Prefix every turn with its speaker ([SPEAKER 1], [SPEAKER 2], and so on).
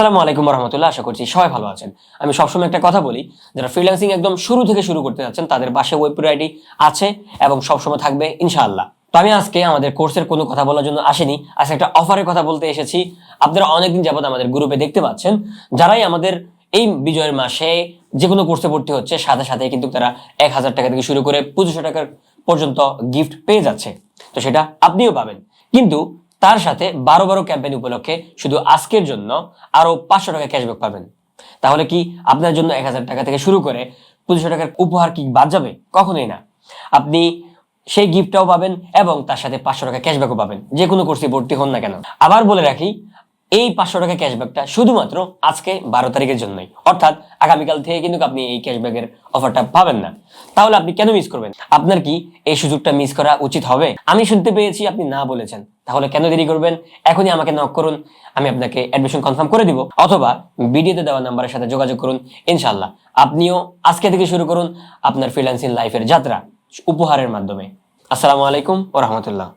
[SPEAKER 1] আসসালামু আলাইকুম রহমতুল্লাহ আশা করছি সবাই ভালো আছেন। আমি সবসময় একটা কথা বলি, যারা ফ্রিল্যান্সিং একদম শুরু থেকে শুরু করতে যাচ্ছেন, তাদের বাসে ওয়েব আইডি আছে এবং সবসময় থাকবে, ইনশাআল্লাহ। তো আমি আজকে আমাদের কোর্সের কোনো কথা বলার জন্য আসিনি, আজকে একটা অফারের কথা বলতে এসেছি। আপনারা অনেকদিন যাবত আমাদের গ্রুপে দেখতে পাচ্ছেন, যারাই আমাদের এই বিজয়ের মাসে যে কোনো কোর্সে ভর্তি হচ্ছে, সাথে সাথে কিন্তু তারা এক হাজার টাকা থেকে শুরু করে পঁচিশশো টাকার পর্যন্ত গিফট পেয়ে যাচ্ছে। তো সেটা আপনিও পাবেন। কিন্তু তার সাথে বারো বারো ক্যাম্পেইন উপলক্ষে শুধু আজকের জন্য আরও পাঁচশো টাকা ক্যাশব্যাক পাবেন। তাহলে কি আপনার জন্য এক হাজার টাকা থেকে শুরু করে পঁচিশশো টাকার উপহার কি বাদ যাবে? কখনোই না। আপনি সেই গিফটটাও পাবেন এবং তার সাথে পাঁচশো টাকা ক্যাশব্যাকও পাবেন। যে কোনো কোর্সে ভর্তি হন না কেন। আবার বলে রাখি এই পাঁচশো টাকা ক্যাশব্যাকটা শুধুমাত্র আজকে বারো তারিখের জন্যই। অর্থাৎ আগামীকাল থেকে কিন্তু আপনি এই ক্যাশব্যাকের অফারটা পাবেন না। তাহলে আপনি কেন মিস করবেন? আপনার কি এই সুযোগটা মিস করা উচিত হবে? আমি শুনতে পেয়েছি আপনি না বলেছেন। তাহলে কেন দেরি করবেন? এখনই আমাকে নক করুন। আমি আপনাকে অ্যাডমিশন কনফার্ম করে দিব। অথবা ভিডিওতে দেওয়া নাম্বারের সাথে যোগাযোগ করুন। ইনশাল্লাহ আপনিও আজকে থেকে শুরু করুন আপনার ফ্রিল্যান্সিং লাইফের যাত্রা উপহারের মাধ্যমে। আসসালামু আলাইকুম ও রহমতুল্লাহ।